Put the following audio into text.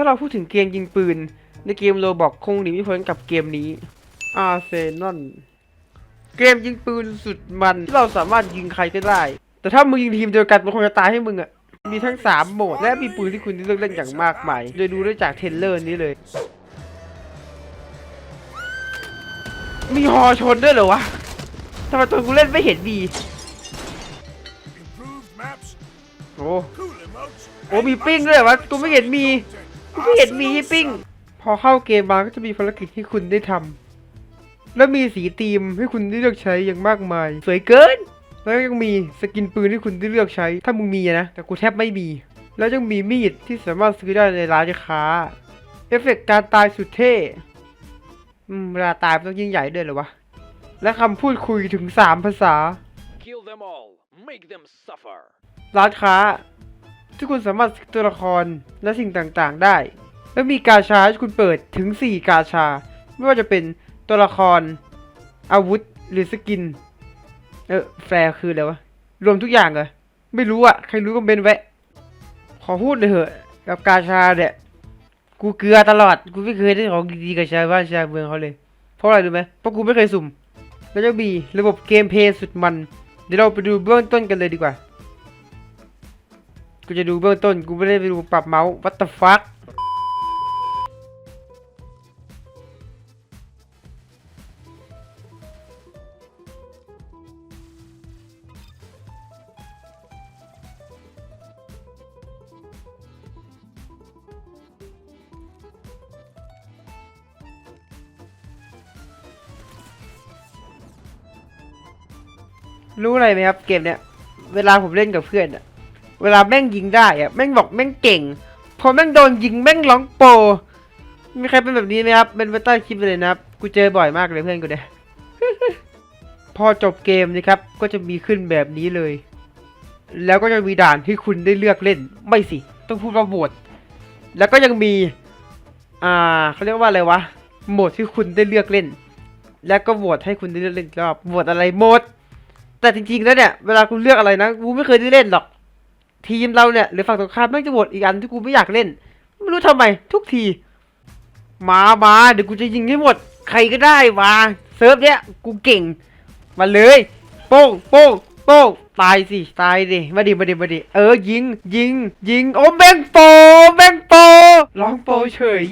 ถ้าเราพูดถึงเกมยิงปืน ในเกมโรบอกคงหนีไม่พ้นกับเกมนี้อาร์เซนอลเกมยิงปืนสุดมันที่เราสามารถยิงใครก็ได้ แต่ถ้ามึงยิงทีมเดียวกันมันคงจะตายให้มึงอะมีทั้ง 3 โหมด และมีปืนที่คุณเลือกเล่นอย่างมากมายโดยดูได้จากเทรลเลอร์นี้เลย มีฮอชนด้วยเหรอวะทำไมตัวกูเล่นไม่เห็นดี Improved maps, โอ้ cool emotes, โอ้มีปิ้งด้วยเหรอวะกูไม่เห็นมีกู ไม่เห็นมีให้ปิ้ง พอเข้าเกมมาก็จะมีภารกิจที่คุณได้ทำแล้วมีสีธีมให้คุณได้เลือกใช้อย่างมากมาย สวยเกิน แล้วยังมีสกินปืนที่คุณได้เลือกใช้ ถ้ามึงมีอะนะ แต่กูแทบไม่มี แล้วยังมีมีดที่สามารถซื้อได้ในร้านค้า เอฟเฟกต์การตายสุดเท่อืมเวลาตายมันต้องยิ่งใหญ่ด้วยเหรอวะ และคำพูดคุยถึงสามภาษา Kill them all. Make them suffer. ร้านค้า ที่คุณสามารถตัวละครและสิ่งต่างๆ ได้ และมีกาชาให้คุณเปิดถึง 4 กาชา ไม่ว่าจะเป็นตัวละคร อาวุธหรือสกิน เออแฟร์คืออะไรวะ รวมทุกอย่างเหรอไม่รู้อะใครรู้ก็เป็นแวะ ขอพูดเลยเหอะกับกาชาเนี่ยกูเกลือตลอด กูไม่เคยได้ของดีๆกับชาวบ้านชาวเมืองเขาเลย เพราะอะไรรู้ไหมเพราะกูไม่เคยสุ่ม แล้วจะมีระบบเกมเพลย์สุดมัน เดี๋ยวเราไปดูเบื้องต้นกันเลยดีกว่า กูจะดูเบื้องต้น กูไม่ได้ไปดูปรับเมาส์ what the fuck รู้อะไรไหมครับเกมเนี้ย เวลาผมเล่นกับเพื่อนอะ เวลาแม่งยิงได้อะแม่งบอกแม่งเก่ง พอแม่งโดนยิงแม่งร้องโป มีใครเป็นแบบนี้ไหมครับ เป็นไปใต้คลิปเลยนะครับ กูเจอบ่อยมากเลยเพื่อนกูเนี่ยพอจบเกมนะครับ ก็จะมีขึ้นแบบนี้เลย แล้วก็จะมีด่านที่คุณได้เลือกเล่น ไม่สิ ต้องพูดว่าโหวตแล้วก็ยังมี อ่าเขาเรียกว่าอะไรวะ โหมดที่คุณได้เลือกเล่น แล้วก็โหวตให้คุณได้เลือกเล่นรอบโหวตอะไรโหมด แต่จริงๆแล้วเนี่ย เวลากูเลือกอะไรนะ กูไม่เคยได้เล่นหรอก ทีมเราเนี่ยหรือฝั่งตรงข้ามแม่งจะโหวตอีกอันที่กูไม่อยากเล่น ไม่รู้ทำไม ทุกที มามาเดี๋ยวกูจะยิงให้หมด ใครก็ได้มาเซิร์ฟเนี่ยกูเก่ง มาเลย โป้งโป้งโป้งตายสิตายดิมาดิมาดิมาดิเออยิง ยิง ยิงโอ้แบงโปแบงโปร้องโปเฉย